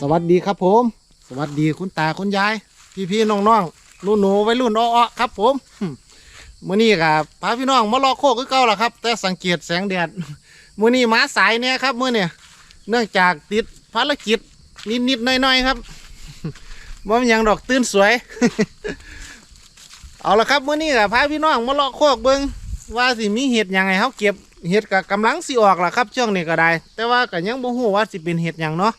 สวัสดีครับผม สวัสดีคุณตาคุณยาย พี่พี่น้องน้องๆรุ่นหนูไวัยรุ่นอ้อๆครับผมหึมื้อนี้กับพาพี่น้องมารอโคกคือเก่าล่ะครับ แต่สังเกตแสงแดดมื้อนี้มาสายเนี่ยครับมื้อเนี่ยเนื่องจากติดภารกิจนิดๆหน่อยๆครับว่ามันยังดอกตื่นสวย เอาละครับมื้อนี้กับพาพี่น้องมาลาะโคกเบิงว่าสิมีเห็ดยังไงเขาเก็บเห็ดกับกำลังสิออกล่ะครับช่วงนี้ก็ได้ แต่ว่าก็ยังบ่ฮู้ว่าสิเป็นเห็ดยังเนาะ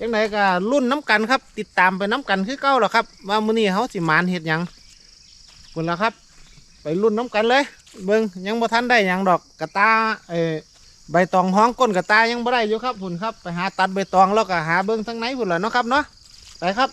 จังไดก็รุ่นน้ำกันครับ ติดตามไปน้ำกันคือเก่าหรอครับ ว่ามื้อนี้เขาสิมานเห็ดยังพุ่นละครับ ไปรุ่นน้ำกันเลย เบิงยังบ่ทันได้ยังดอกกระตาเออใบตองห้องก้นกระตายังบ่ได้อยู่ครับหุ่นครับ ไปหาตัดใบตองแล้วก็หาเบิงทั้งไหนหุ่นละเนาะครับเนาะไปครับ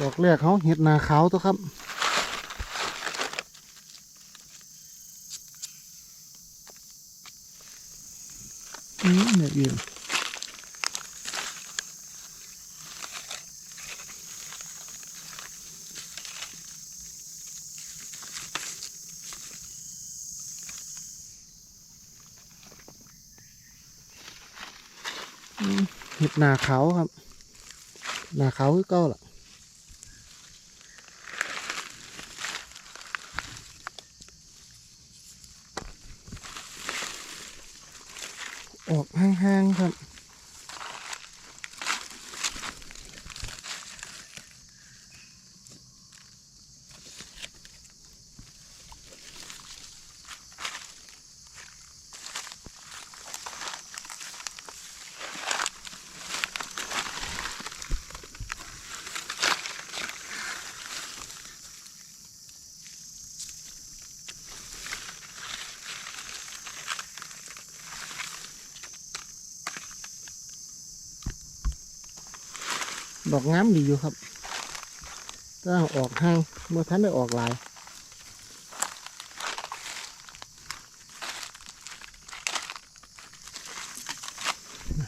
ดอกแรกเขาเห็ดนาขาวตัวครับ อืมเนี่ยอีกอืมเห็ดนาขาวครับ นาขาวคือเก้าล่ะ ดอกงามดีอยู่ครับถ้าออกห้างเมื่อท่านได้ออกลาย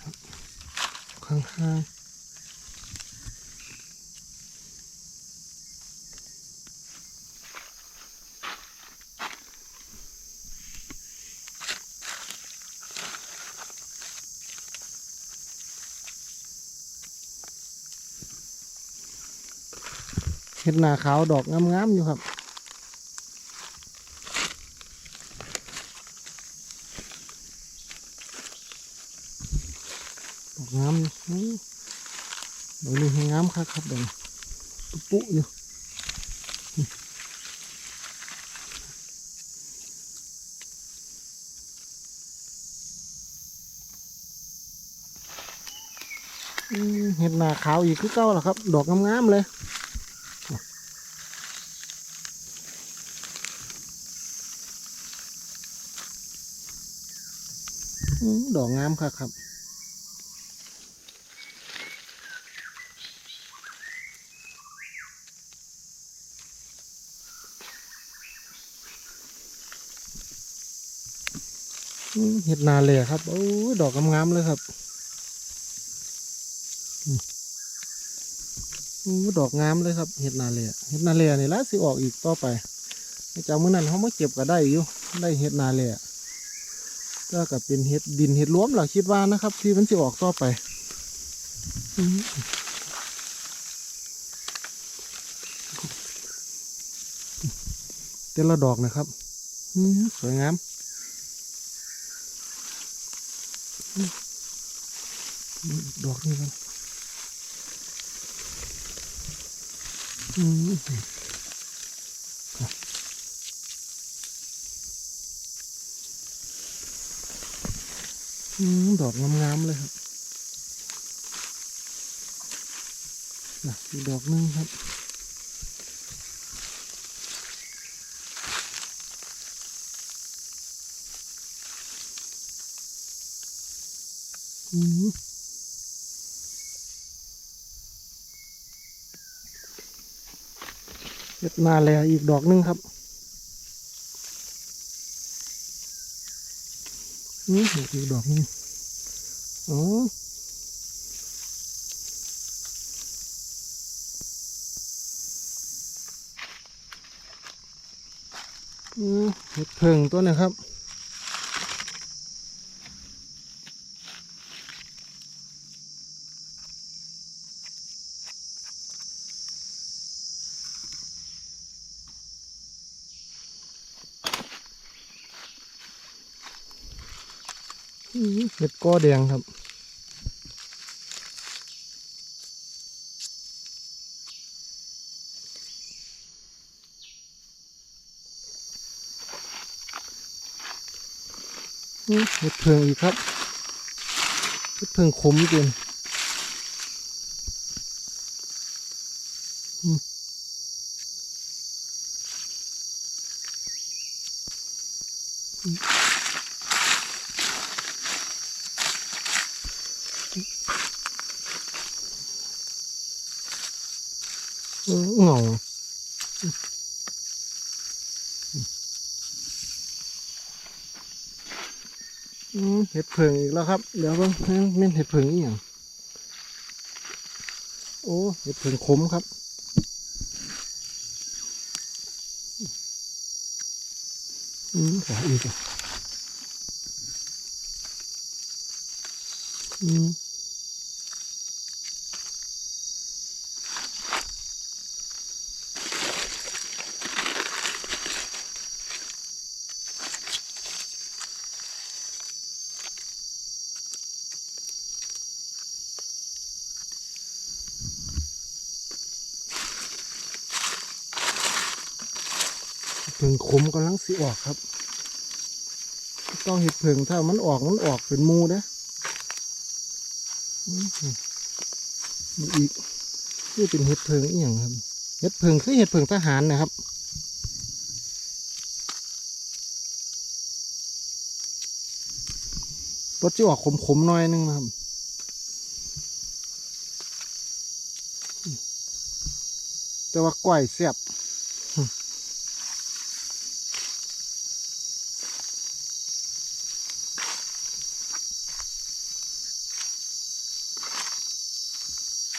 ครับข้าง ห็ดหนาขาวดอกงามๆอยู่ครับดอกงามอยู่อื้อดอกนี้ให้งามครับครับดอกปุ๊ปุ๊อยู่เห็ดหนาขาวอีกคือเก้าล่ะครับ ดอกงามๆเลย ดอกงามครับครับเห็ดนาเลยครับ โอ้ดอกงามๆเลยครับอืมอู้ดอกงามเลยครับ เห็ดนาเลยเห็ดนาเลยนี่ละสิออกอีกต่อไปไอ้เจ้ามื้อนั้นเขาไมาเก็บก็ได้อยู่ ได้เห็ดนาเลย ก็กับเป็นเห็ดดินเห็ดรวมเราคิดว่านะครับ ที่มันสิออกต่อไปอืมแต่ละดอกนะครับสวยงามดอกนี่ครับอืมครับอืม ดอกงามๆเลยครับนะอีกดอกหนึงครับอืมเห็ดนาแล้วอีกดอกหนึงครับ นี่อีกดอกนึงอ๋อเห็ดเพิงตัวนะครับ อืมเห็ดก้อแดงครับอืมเห็ดเพิงอีกครับเห็ดเพิงขมจริงอืม เออเหงาอืมเห็ดเพิงอีกแล้วครับ เดี๋ยวเบิ่งเม่นเห็ดเพิงอีกอย่างโอ้เห็ดเพิงขมครับอืมขออีกอะอืม เพิงขมกำลังสิออกครับต้องเห็ดเพิงถ้ามันออกมันออกเป็นมูเด้ออืมนี่อีกนี่เป็นเห็ดเพิงอีกอย่างครับ เห็ดเพิงคือเห็ดเพิงทหารนะครับรสจะออกขมๆหน่อยนึงนะครับแต่ว่าก้อยแซ่บ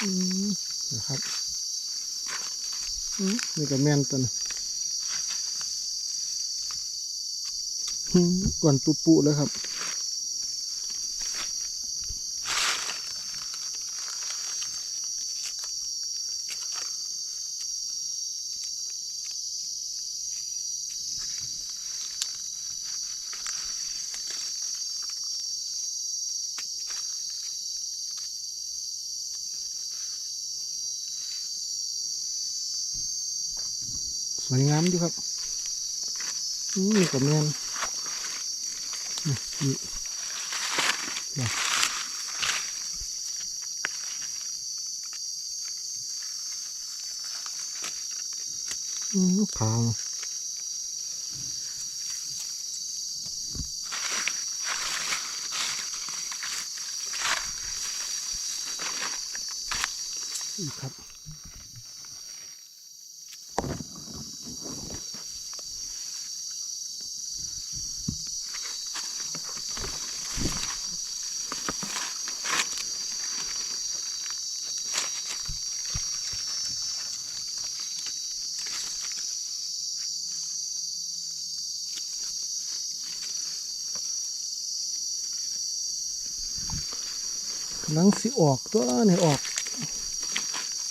นะครับอืมนี่ก็แม่นตัวนะอืมก่อนตุปุเลยครับ วยงามดีครับอืมนี่ก็แมนนี่นี่ขาวอีกครับ กำลังสิออกตัวนี่ออก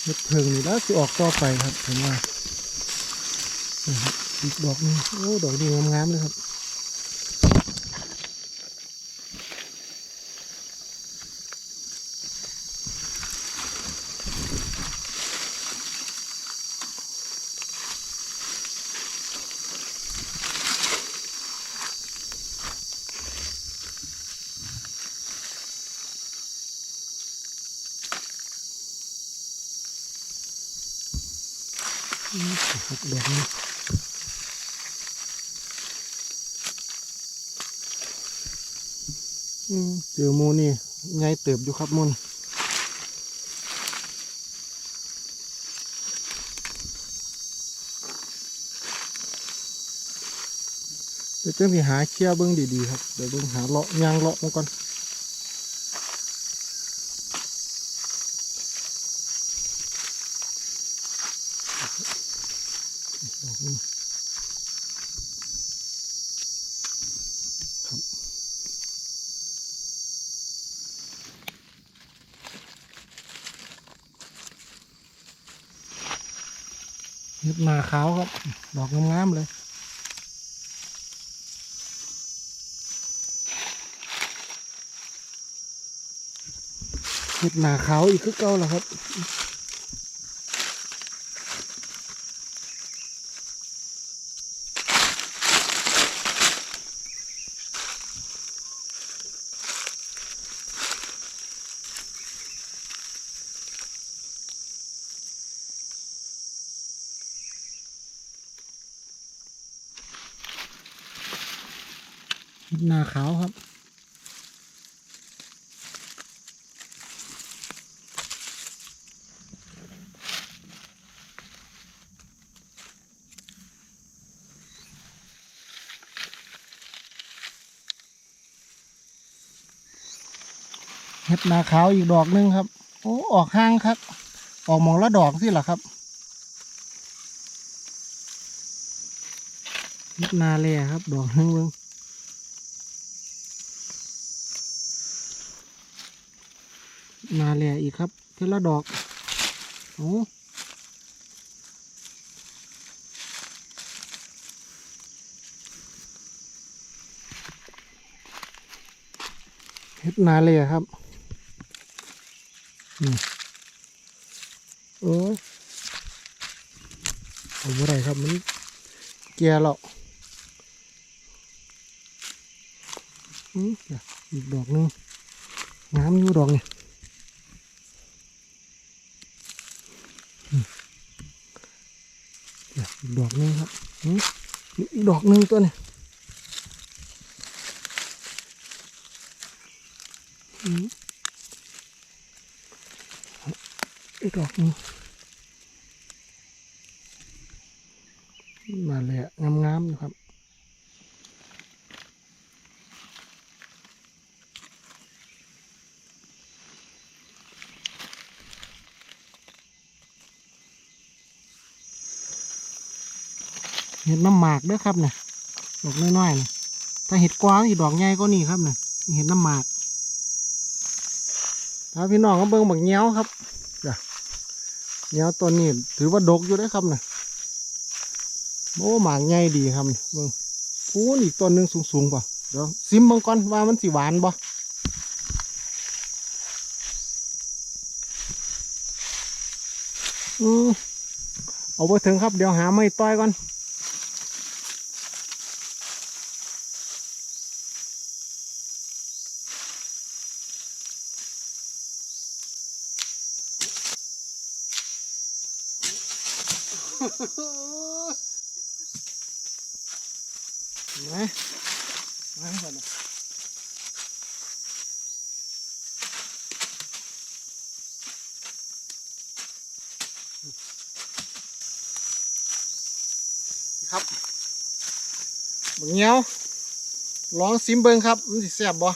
เม็ดเพิงนี่แล้วสิออกต่อไปครับเห็นว่าอีกดอกนึงโอ้ดอกดีงามๆเลยครับ อืมครับดอกนี้อืมเจอมูนี่ไงเติบอยู่ครับมุนเดี๋ยวจังสิหาเชี่ยเบิ้งดีๆครับ เดี๋ยวเบิ้งหาเลาะยางเลาะมาก่อน ดอกหนึ่งครับเห็ดนาขาวครับ ดอกงามๆเลยเห็ดหนาขาวอีกคือเก่าแล้วครับ ห็ดหนาขาวครับ เห็ดนาขาวอีกดอกหนึงครับ โอ้ ออกห้างครับ ออกหมองละดอกสิเหรอครับเห็ดนาเลยครับ ดอกหนึงเบิ่ง นาเลยอีกครับเทละดอกโอ้เห็ดนาเลยครับนี่โอ้ยเอาบ่ได้ครับมันแก่แล้วอืมอีกดอกหนึงงามอยู่ดอกนี่อืมเดอกหนึงครับอืมอีกดอกหนึงตัวนี้อืมอีกดอกหนึงมาเลยอะงามๆอยู่ครับ เห็ดน้ำหมากด้วยครับเนี่ยดอกน้อยๆเนี่ยถ้าเห็ดกวางอีดอกใหญ่ก็นี่ครับเนี่ยเห็ดน้ำหมากถ้าพี่น้องก็เบิ่งบักเงี้ยวครับเนี่ยเงี้ยตัวนี้ถือว่าดกอยู่ได้ครับเนะโอ้หมากใหญ่ดีครับเบิ่งพูนอีกตัวหนึ่งสูงๆป่ะเดี๋ยวซิมบิ่งก่อนว่ามันสิหวานบ่อือเอาไปถึงครับ เดี๋ยวหาไม่ต้อยก่อน มามาก่อนนะครับบักเงี้ยวลองซิมเบิงครับ มันสิแซ่บบ่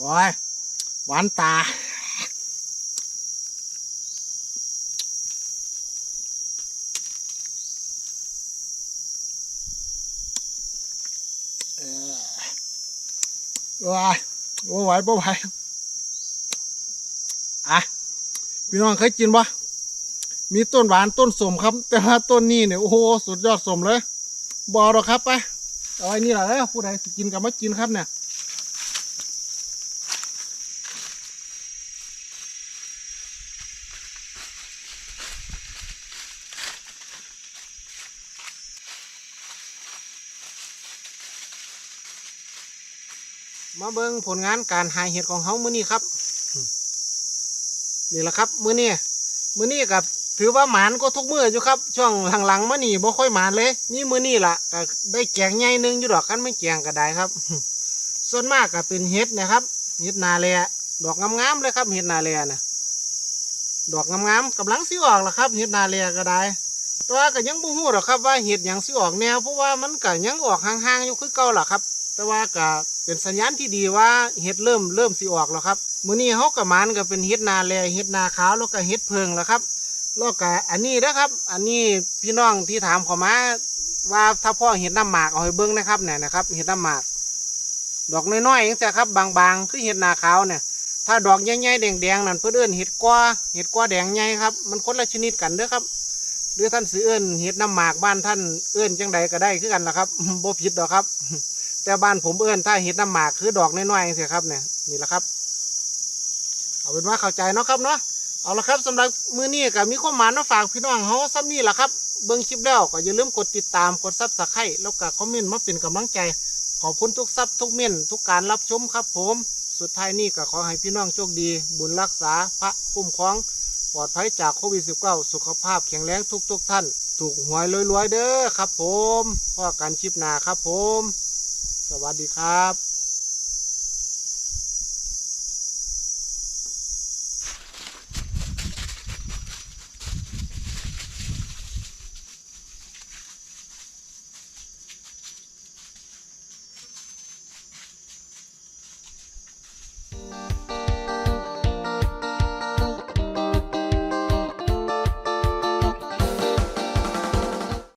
โอ้ยหวานตา เออว้ายโอ้ไหวบ่ไหวอะพี่น้องเคยกินปะมีต้นหวานต้นสมครับ แต่ว่าต้นนี้เนี่ยโอ้โหสุดยอดสมเลยบอหรอกครับไปเอาไอ้นี่แหละเด้อผู้ใดสิกินกับมากินครับเนี่ย มาเบิ่งผลงานการหายเห็ดของเขามื้อนี้ครับนี่แหละครับมื้อนี้มื้อนี้กับถือว่าหมานก็ทุกมื้ออยู่ครับ ช่วงหลังๆมานี่บ่ค่อยหมานเลย นี่มื้อนี้ล่ะก็ได้แกงใหญ่หนึงอยู่ดอกกันไม่แกงก็ได้ครับ ส่วนมากก็เป็นเห็ดนะครับเห็ดนาแลดอกงามๆเลยครับเห็ดนาแลนะดอกงามๆกำลังสิออกแล้วครับเห็ดนาเลียก็ได้แต่ว่าก็ยังบ่ฮู้หรอกครับว่าเห็ดหยังสิออกแนวเพราะว่ามันก็ยังออกห่างๆอยู่คือเก่าล่ะครับ แต่ว่าก็ เป็นสัญญาณที่ดีว่าเห็ดเริ่มเริ่มสิออกแล้วครับมื้อนี้เฮาก็หมานก็เป็นเห็ดนาแลเห็ดนาขาวแล้วก็เห็ดเพิงแล้วครับแล้วก็อันนี้นะครับ อันนี้พี่น้องที่ถามข้ามาว่าถ้าพ่อเห็ดน้ำหมากเอาให้เบิ่งนะครับเนี่ยนะครับเห็ดน้ำหมาก ดอกน้อยๆอย่างเงี้ยครับบางๆคือเห็ดนาขาวเนี่ยถ้าดอกใหญ่ๆแดงๆนั่นเพื่นเอื้นเห็ดกว่าเห็ดกว่าแดงใหญ่ครับมันคนละชนิดกันเด้อครับ หรือท่านซื้อเอื้นเห็ดน้ำหมากบ้านท่านเอื้นจังใดก็ได้คือกันละครับบ่ผิดดอกครับ แต่บ้านผมเอื้นถ้าเห็ดน้ำหมากคือดอกน้อยๆเสียครับเนี่ยนี่แหละครับ เอาเป็นว่าเข้าใจเนาะครับเนาะเอาละครับสำหรับมื้อนี้ก็มีข้อมานมาฝากพี่น้องเฮาซ้ำนี่แหละครับเบิ่งคลิปแล้วก็อย่าลืมกดติดตามกดซับสไครต์แล้วก็คอมเมนต์มาเป็นกำลังใจขอบคุณทุกซับทุกเม่นทุกการรับชมครับผม สุดท้ายนี้ก็ขอให้พี่น้องโชคดี บุญรักษาพระคุ้มครอง ปลอดภัยจากโควิด -19 สุขภาพแข็งแรงทุกๆทท่าน ถูกหวยรวยๆเด้อครับผมพ่อกันชิปนาครับผม สวัสดีครับ